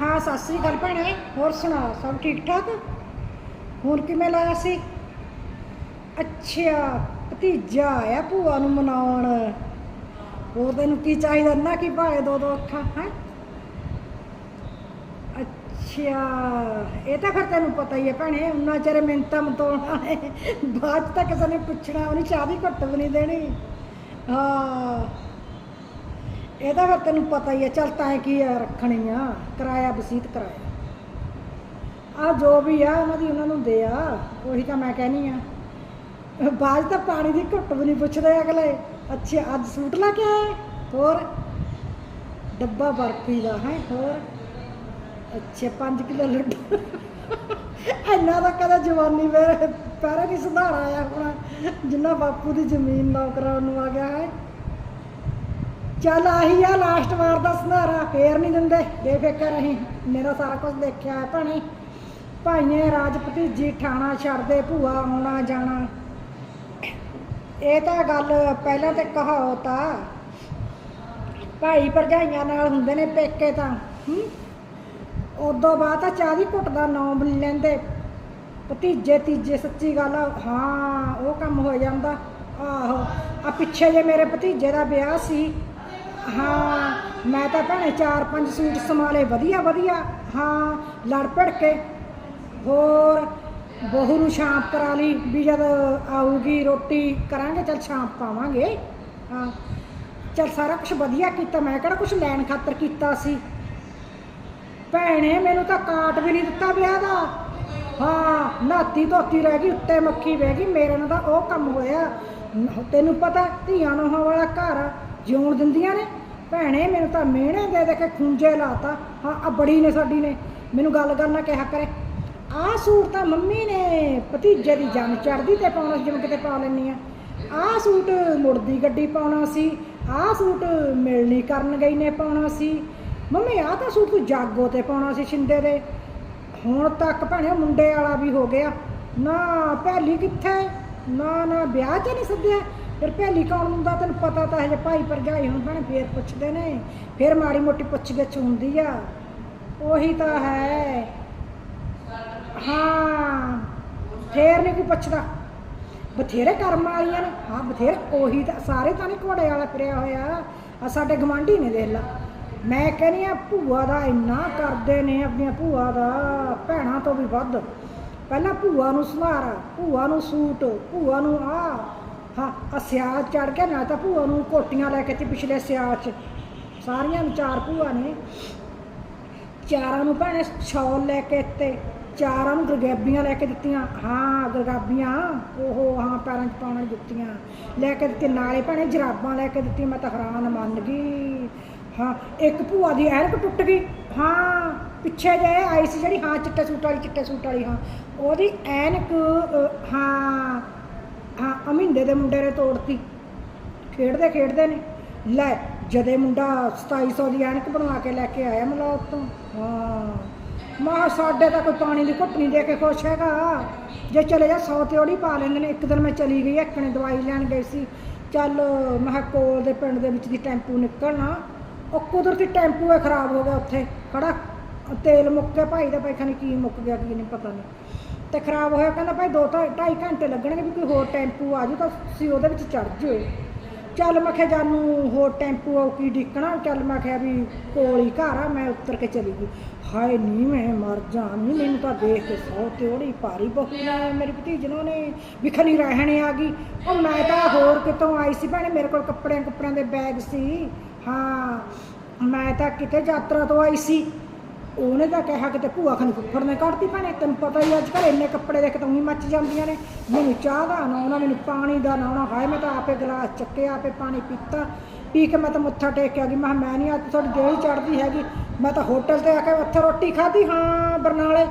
ਹਾਂ, ਸਤਿ ਸ੍ਰੀ ਅਕਾਲ ਭੈਣੇ, ਹੋਰ ਸੁਣਾ, ਸਭ ਠੀਕ ਠਾਕ? ਹੁਣ ਕਿਵੇਂ ਲਾਇਆ ਸੀ? ਅੱਛਾ ਭਤੀਜਾ ਆਇਆ ਭੂਆ ਨੂੰ ਮਨਾਉਣ। ਹੋਰ ਤੈਨੂੰ ਕੀ ਚਾਹੀਦਾ ਨਾ ਕੀ ਭਾਏ ਦੋ ਦੋ ਅੱਖਾਂ, ਹੈ? ਅੱਛਾ ਇਹ ਤਾਂ ਫਿਰ ਤੈਨੂੰ ਪਤਾ ਹੀ ਹੈ ਭੈਣੇ ਉਨਾ ਚਿਰ ਮਿੰਟਾਂ ਮਤੋਣਾ ਹੈ ਬਾਅਦ ਤੱਕ ਤਾਂ ਕਿਸੇ ਨੇ ਪੁੱਛਣਾ, ਉਹਨੇ ਚਾਹ ਦੀ ਘੁੱਟ ਵੀ ਨਹੀਂ ਦੇਣੀ। ਹਾਂ। ਇਹਦਾ ਫਿਰ ਤੈਨੂੰ ਪਤਾ ਹੀ ਹੈ ਚੱਲ ਤਾਂ ਕੀ ਆ, ਰੱਖਣੀ ਆ, ਕਿਰਾਇਆ ਵਸੀਤ ਕਿਰਾਇਆ। ਆ ਜੋ ਵੀ ਆ, ਉਹਨਾਂ ਦੀ ਉਹਨਾਂ ਨੂੰ ਦੇ ਆ, ਉਹੀ ਤਾਂ ਮੈਂ ਕਹਿਨੀ ਆ। ਬਾਅਦ ਤਾਂ ਪਾਣੀ ਦੀ ਘੁੱਟ ਵੀ ਨਹੀਂ ਪੁੱਛਦੇ ਅਗਲੇ। ਅੱਛਾ, ਅੱਜ ਸੂਟ ਲਾ ਕੇ ਆਏ? ਹੋਰ? ਡੱਬਾ ਬਰਫੀ ਦਾ, ਹੈ, ਹੋਰ? ਅੱਛਾ 5 ਕਿਲੋ ਲੱਡੂ। ਇੰਨਾ ਤਾਂ ਕਦੇ ਜਵਾਨੀ ਮੇਰੇ ਪੈਰੇ ਨਹੀਂ ਸੁਧਾਰ ਆਇਆ ਹੁਣ, ਜਿੰਨਾ ਬਾਪੂ ਦੀ ਜ਼ਮੀਨ ਨੌਕਰਾਂ ਨੂੰ ਆ ਗਿਆ, ਹੈ। ਚੱਲ ਆਹੀ ਆ ਲਾਸਟ ਵਾਰ ਦਾ ਸੰਧਾਰਾ ਫੇਰ ਨਹੀਂ ਦਿੰਦੇ। ਬੇਫਿਕਰ ਅਸੀਂ, ਮੇਰਾ ਸਾਰਾ ਕੁਝ ਦੇਖਿਆ ਹੈ ਭਾਣੇ। ਭਾਈਏ, ਰਾਜ ਭਤੀਜੀ, ਠਾਣਾ ਛੱਡਦੇ ਭੂਆ ਆਉਣਾ ਜਾਣਾ। ਇਹ ਤਾਂ ਗੱਲ ਪਹਿਲਾਂ ਤੇ ਕਹਾਵਤ ਆ। ਭਾਈ ਭਰਜਾਈਆਂ ਨਾਲ ਹੁੰਦੇ ਨੇ ਪੇਕੇ ਤਾਂ, ਹੂੰ? ਉਦੋਂ ਬਾਅਦ ਤਾਂ ਚਾਹ ਦੀ ਘੁੱਟ ਦਾ ਨਾਮ ਵੀ ਲੈਂਦੇ। ਭਤੀਜੇ, ਤੀਜੇ, ਸੱਚੀ ਗੱਲ ਆ, ਹਾਂ, ਉਹ ਕੰਮ ਹੋ ਜਾਂਦਾ। ਆਹੋ ਆ ਪਿੱਛੇ ਜੇ ਮੇਰੇ ਭਤੀਜੇ ਦਾ ਵਿਆਹ ਸੀ ਹਾਂ, ਮੈਂ ਤਾਂ ਭੈਣੇ ਚਾਰ ਪੰਜ ਸੂਟ ਸਮਾਲੇ ਵਧੀਆ ਵਧੀਆ। ਹਾਂ, ਲੜ ਭੜ ਕੇ। ਹੋਰ, ਬਹੂ ਨੂੰ ਸ਼ਾਮ ਕਰਾ ਲਈ ਵੀ ਜਦ ਆਊਗੀ ਰੋਟੀ, ਕਰਾਂਗੇ, ਚਲ ਸ਼ਾਮ ਪਾਵਾਂਗੇ। ਹਾਂ, ਚਲ ਸਾਰਾ ਕੁਝ ਵਧੀਆ ਕੀਤਾ, ਮੈਂ ਕਿਹੜਾ ਕੁਝ ਲੈਣ ਖਾਤਰ ਕੀਤਾ ਸੀ। ਭੈਣੇ, ਮੈਨੂੰ ਤਾਂ ਕਾਟ ਵੀ ਨਹੀਂ ਦਿੱਤਾ ਵਿਆਹ ਦਾ। ਹਾਂ, ਨਾਤੀ ਧੋਤੀ ਰਹਿ ਗਈ, ਉੱਤੇ ਮੱਖੀ ਬਹਿ ਗਈ, ਮੇਰੇ ਨਾਲ ਤਾਂ ਉਹ ਕੰਮ ਹੋਇਆ। ਤੈਨੂੰ ਪਤਾ, ਧੀਆਂ ਨੂੰ ਵਾਲਾ ਘਰ ਜਿਉਣ ਦਿੰਦੀਆਂ ਨੇ। ਭੈਣੇ, ਮੈਨੂੰ ਤਾਂ ਮਿਹਣੇ ਦੇ ਦੇ ਕੇ ਖੁੰਝੇ ਲਾਤਾ। ਹਾਂ ਆ ਬੜੀ ਨੇ ਸਾਡੀ ਨੇ। ਮੈਨੂੰ ਗੱਲ ਕਰਨਾ ਕਿਹਾ ਕਰੇ। ਆਹ ਸੂਟ ਤਾਂ ਮੰਮੀ ਨੇ ਭਤੀਜੇ ਦੀ ਜਾਨ ਚੜਦੀ ਤੇ ਪਾਉਣਾ ਸੀ, ਜਿਵੇਂ ਕਿਤੇ ਪਾ ਲੈਣੀ ਆ ਆਹ ਸੂਟ ਮੁੜਦੀ ਗੱਡੀ ਪਾਉਣਾ ਸੀ। ਆਹ ਸੂਟ ਮਿਲਣੀ ਕਰਨ ਗਈ ਨੇ ਪਾਉਣਾ ਸੀ। ਮੰਮੀ, ਆਹ ਤਾਂ ਸੂਟ ਤੂੰ ਜਾਗੋ ਤੇ ਪਾਉਣਾ ਸੀ ਛਿੰਦੇ ਦੇ। ਹੁਣ ਤੱਕ ਭੈਣੇ, ਮੁੰਡੇ ਵਾਲਾ ਵੀ ਹੋ ਗਿਆ। ਨਾ, ਭੈਲੀ ਕਿੱਥੇ? ਨਾ ਨਾ, ਵਿਆਹ 'ਚ ਨਹੀਂ ਸੱਦਿਆ। ਫਿਰ ਭੈਲੀ ਕੌਣ ਹੁੰਦਾ? ਤੈਨੂੰ ਪਤਾ ਤਾਂ ਹੈ ਜੇ ਭਾਈ ਭਰਜਾਈ ਹੁਣ ਭੈਣੇ ਫੇਰ ਪੁੱਛਦੇ ਨੇ। ਫਿਰ ਮਾੜੀ ਮੋਟੀ ਪੁੱਛ ਗਿੱਛ ਹੁੰਦੀ ਆ। ਉਹੀ ਤਾਂ ਹੈ। ਹਾਂ, ਫੇਰ ਨਹੀਂ ਕੋਈ ਪੁੱਛਦਾ। ਬਥੇਰੇ ਕਰਮ ਵਾਲੀਆਂ ਨੇ। ਹਾਂ, ਬਥੇਰੇ। ਉਹੀ ਤਾਂ ਸਾਰੇ ਤਾਂ ਨਹੀਂ ਘੋੜੇ ਵਾਲਾ ਫਿਰਿਆ ਹੋਇਆ। ਆ ਸਾਡੇ ਗਵਾਂਢੀ ਨੇ ਦੇਖ ਲਾ। ਮੈਂ ਕਹਿੰਦੀ ਆ, ਭੂਆ ਦਾ ਇੰਨਾ ਕਰਦੇ ਨੇ ਆਪਣੀਆਂ ਭੂਆ ਦਾ, ਭੈਣਾਂ ਤੋਂ ਵੀ ਵੱਧ। ਪਹਿਲਾਂ ਭੂਆ ਨੂੰ ਸੁਨਾਰਾ ਭੂਆ ਨੂੰ ਸੂਟ, ਭੂਆ ਨੂੰ ਆ ਹਾਂ ਆ ਸਿਆਲ ਚੜ ਕੇ ਨਾ ਤਾਂ ਭੂਆ ਨੂੰ ਕੋਟੀਆਂ ਲੈ ਕੇ ਤੇ ਪਿਛਲੇ ਸਿਆਲ ਚ। ਸਾਰੀਆਂ ਨੂੰ ਚਾਰ ਭੂਆ ਨੇ। ਚਾਰਾਂ ਨੂੰ ਭੈਣੇ ਸ਼ਾਲ ਲੈ ਕੇ ਤੇ ਚਾਰਾਂ ਨੂੰ ਗਰਗਾਬੀਆਂ ਲੈ ਕੇ ਦਿੱਤੀਆਂ। ਹਾਂ, ਗਰਗਾਬੀਆਂ ਉਹ ਹਾਂ, ਪੈਰਾਂ 'ਚ ਪਾਉਣ ਵਾਲੀ ਜੁੱਤੀਆਂ ਲੈ ਕੇ ਦਿੱਤੀ ਨਾਲੇ ਭੈਣੇ ਜਰਾਬਾਂ ਲੈ ਕੇ ਦਿੱਤੀਆਂ, ਮੈਂ ਤਾਂ ਹੈਰਾਨ ਮੰਨ ਗਈ। ਹਾਂ, ਇੱਕ ਭੂਆ ਦੀ ਐਨਕ ਟੁੱਟ ਗਈ। ਹਾਂ, ਪਿੱਛੇ ਜੇ ਆਈ ਸੀ ਜਿਹੜੀ, ਹਾਂ, ਚਿੱਟੇ ਸੂਟ ਵਾਲੀ, ਚਿੱਟੇ ਸੂਟ ਵਾਲੀ, ਹਾਂ। ਉਹਦੀ ਐਨਕ ਹਾਂ ਹਾਂ ਅਮਿੰਦੇ ਦੇ ਮੁੰਡੇ ਨੇ ਤੋੜਤੀ। ਖੇਡਦੇ ਖੇਡਦੇ ਨੇ। ਲੈ, ਜਦੇ ਮੁੰਡਾ 2700 ਦੀ ਐਨਕ ਬਣਵਾ ਕੇ ਲੈ ਕੇ ਆਇਆ ਮਲੌਟ ਤੋਂ ਹਾਂ। ਮਾ ਸਾਡੇ ਤਾਂ ਕੋਈ ਪਾਣੀ ਦੀ ਘੁੱਟ ਨਹੀਂ ਦੇ ਕੇ ਖੁਸ਼ ਹੈਗਾ। ਜੇ ਚਲੇ ਜਾ 100 ਤੇ ਉਹਦੀ ਪਾ ਲੈਂਦੇ ਨੇ। ਇੱਕ ਦਿਨ ਮੈਂ ਚਲੀ ਗਈ ਇੱਕਣੇ ਦਵਾਈ ਲੈਣ ਗਈ ਸੀ। ਚੱਲ, ਮੈਂ ਕਿਹਾ, ਕੋਲ ਦੇ ਪਿੰਡ ਦੇ ਵਿੱਚ ਦੀ ਟੈਂਪੂ ਨਿਕਲਣਾ। ਉਹ ਕੁਦਰਤੀ ਟੈਂਪੂ ਹੈ ਖਰਾਬ ਹੋ ਗਿਆ ਉੱਥੇ। ਖੜਾ। ਤੇਲ ਮੁੱਕ ਗਿਆ, ਭਾਈ ਦਾ ਪੈਖਾ ਨਹੀਂ ਕੀ ਮੁੱਕ ਗਿਆ, ਕੀ ਨਹੀਂ ਪਤਾ ਨਹੀਂ ਤੇ ਖਰਾਬ ਹੋਇਆ, ਕਹਿੰਦਾ ਭਾਈ 2 ਢਾਈ ਘੰਟੇ ਲੱਗਣਗੇ ਵੀ ਕੋਈ ਹੋਰ ਟੈਂਪੂ ਆ ਜਾਊ ਤਾਂ ਤੁਸੀਂ ਉਹਦੇ ਵਿੱਚ ਚੜ ਜਿਓ ਚੱਲ ਮੈਂ ਕਿਹਾ ਜਾਨੂੰ ਹੋਰ ਟੈਂਪੂ ਆਉ ਕੀ ਡਿੱਕਣਾ ਚੱਲ ਮੈਂ ਕਿਹਾ ਵੀ ਕੋਲ ਹੀ ਘਰ ਆ, ਮੈਂ ਉੱਤਰ ਕੇ ਚਲੀ ਗਈ। ਹਾਏ ਨਹੀਂ ਮੈਂ ਮਰ ਜਾਣੀ ਮੈਨੂੰ ਤਾਂ ਦੇਖ ਕੇ ਸੌ ਤੇ ਉਹਦੀ ਭਾਰੀ ਬਹੂ ਨੇ ਮੇਰੀ ਭਤੀਜਨੋਂ ਨੇ ਵਿਖਣੀ ਰਹਿਣੇ ਆ ਗਈ। ਉਹ ਮੈਂ ਤਾਂ ਹੋਰ ਕਿਤੋਂ ਆਈ ਸੀ ਭੈਣੇ, ਮੇਰੇ ਕੋਲ ਕੱਪੜਿਆਂ ਕੱਪੜਿਆਂ ਦੇ ਬੈਗ ਸੀ। ਹਾਂ, ਮੈਂ ਤਾਂ ਕਿਤੇ ਯਾਤਰਾ ਤੋਂ ਆਈ ਸੀ। ਉਹਨੇ ਤਾਂ ਕਿਹਾ ਕਿਤੇ ਭੂਆ ਖਨ ਫੁੱਫੜ ਨੇ ਕੱਢਤੀ ਭੈਣੇ, ਤੈਨੂੰ ਪਤਾ ਹੀ ਅੱਜ ਕੱਲ੍ਹ ਇੰਨੇ ਕੱਪੜੇ ਦੇਖ ਤਾਂ ਉਹੀ ਮੱਚ ਜਾਂਦੀਆਂ ਨੇ। ਮੈਨੂੰ ਚਾਹ ਦਾ ਨਾ ਉਹਨਾਂ ਮੈਨੂੰ ਪਾਣੀ ਦਾ ਨਾ ਉਹਨਾਂ ਹਾਏ, ਮੈਂ ਤਾਂ ਆਪੇ ਗਲਾਸ ਚੱਕਿਆ ਆਪੇ ਪਾਣੀ ਪੀਤਾ। ਪੀ ਕੇ ਮੈਂ ਤਾਂ ਮੱਥਾ ਟੇਕ ਕੇ ਆ ਗਈ। ਮੈਂ ਕਿਹਾ, ਮੈਂ ਨਹੀਂ ਅੱਜ ਤੁਹਾਡੀ ਜਿਹੜੀ ਚੜਦੀ ਹੈਗੀ। ਮੈਂ ਤਾਂ ਹੋਟਲ ਤੇ ਆ ਕੇ ਉੱਥੇ ਰੋਟੀ ਖਾਧੀ। ਹਾਂ, ਬਰਨਾਲੇ।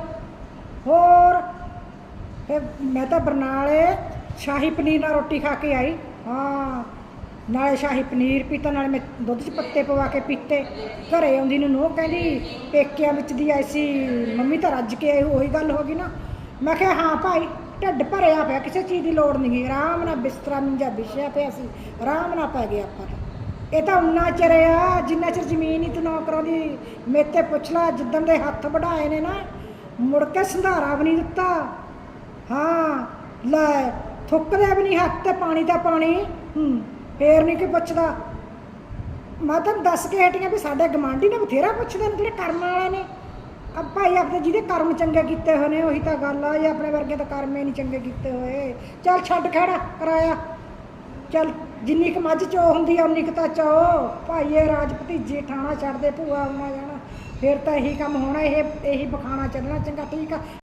ਹੋਰ? ਫਿਰ ਮੈਂ ਤਾਂ ਬਰਨਾਲੇ ਸ਼ਾਹੀ ਪਨੀਰ ਨਾਲ ਰੋਟੀ ਖਾ ਕੇ ਆਈ। ਹਾਂ। ਨਾਲੇ ਸ਼ਾਹੀ ਪਨੀਰ ਪੀਤਾ, ਨਾਲੇ ਮੈਂ ਦੁੱਧ 'ਚ ਪੱਤੇ ਪਵਾ ਕੇ ਪੀਤੇ। ਘਰੇ ਆਉਂਦੀ ਨੂੰ ਨੋ ਕਹਿੰਦੀ, ਪੇਕਿਆਂ ਵਿੱਚ ਦੀ ਆਈ ਸੀ ਮੰਮੀ ਤਾਂ ਰੱਜ ਕੇ ਆਈ, ਉਹੀ ਗੱਲ ਹੋ ਗਈ ਨਾ। ਮੈਂ ਕਿਹਾ, ਹਾਂ ਭਾਈ, ਢਿੱਡ ਭਰਿਆ ਪਿਆ, ਕਿਸੇ ਚੀਜ਼ ਦੀ ਲੋੜ ਨਹੀਂ ਆਰਾਮ ਨਾਲ ਬਿਸਤਰਾ ਮੰਜਾ ਵਿਛਿਆ ਪਿਆ ਸੀ, ਆਰਾਮ ਨਾਲ ਪੈ ਗਏ ਆਪਾਂ ਤਾਂ। ਇਹ ਤਾਂ ਉਨਾ ਚਿਰ ਆ, ਜਿੰਨਾ ਚਿਰ ਜ਼ਮੀਨ ਹੀ ਤੂੰ ਨਾ ਕਰਾਉਂਦੀ। ਮੇਤੇ ਪੁੱਛ ਲਾ, ਜਿੱਦਣ ਦੇ ਹੱਥ ਵਢਾਏ ਨੇ ਨਾ, ਮੁੜ ਕੇ ਸੰਧਾਰਾ ਵੀ ਨਹੀਂ ਦਿੱਤਾ। ਹਾਂ, ਲੈ, ਥੁੱਕਦੇ ਵੀ ਨਹੀਂ ਹੱਥ ਤੇ ਪਾਣੀ ਦਾ ਪਾਣੀ। ਹੂੰ। ਫੇਰ ਨਹੀਂ ਕੋਈ ਪੁੱਛਦਾ। ਮੈਂ ਤੁਹਾਨੂੰ ਦੱਸ ਕੇ ਹਟੀਆਂ ਵੀ ਸਾਡੇ ਗਮਾਂਡੀ ਨੇ ਬਥੇਰਾ ਪੁੱਛਦੇ ਨੇ ਜਿਹੜੇ ਕਰਮ ਵਾਲੇ ਨੇ। ਆ ਭਾਈ ਆਪਣੇ ਜਿਹਦੇ ਕਰਮ ਚੰਗੇ ਕੀਤੇ ਹੋਏ ਨੇ, ਉਹੀ ਤਾਂ ਗੱਲ ਆ, ਜੇ ਆਪਣੇ ਵਰਗੇ ਤਾਂ ਕਰਮ ਹੀ ਨਹੀਂ ਚੰਗੇ ਕੀਤੇ ਹੋਏ। ਚੱਲ ਛੱਡ ਖੜਾ, ਕਰਾਇਆ। ਚੱਲ, ਜਿੰਨੀ ਕੁ ਮੱਝ ਚੋ ਹੁੰਦੀ ਆ, ਉਨੀ ਕੁ ਤਾਂ ਚੋ। ਭਾਈ ਇਹ ਰਾਜ ਭਤੀਜੇ ਠਾਣਾ ਛੱਡਦੇ ਭੂਆ ਆਉਣਾ ਜਾਣਾ। ਫਿਰ ਤਾਂ ਇਹੀ ਕੰਮ ਹੋਣਾ, ਇਹ, ਇਹੀ ਬਖਾਣਾ ਚੱਲਣਾ, ਚੰਗਾ ਠੀਕ ਆ।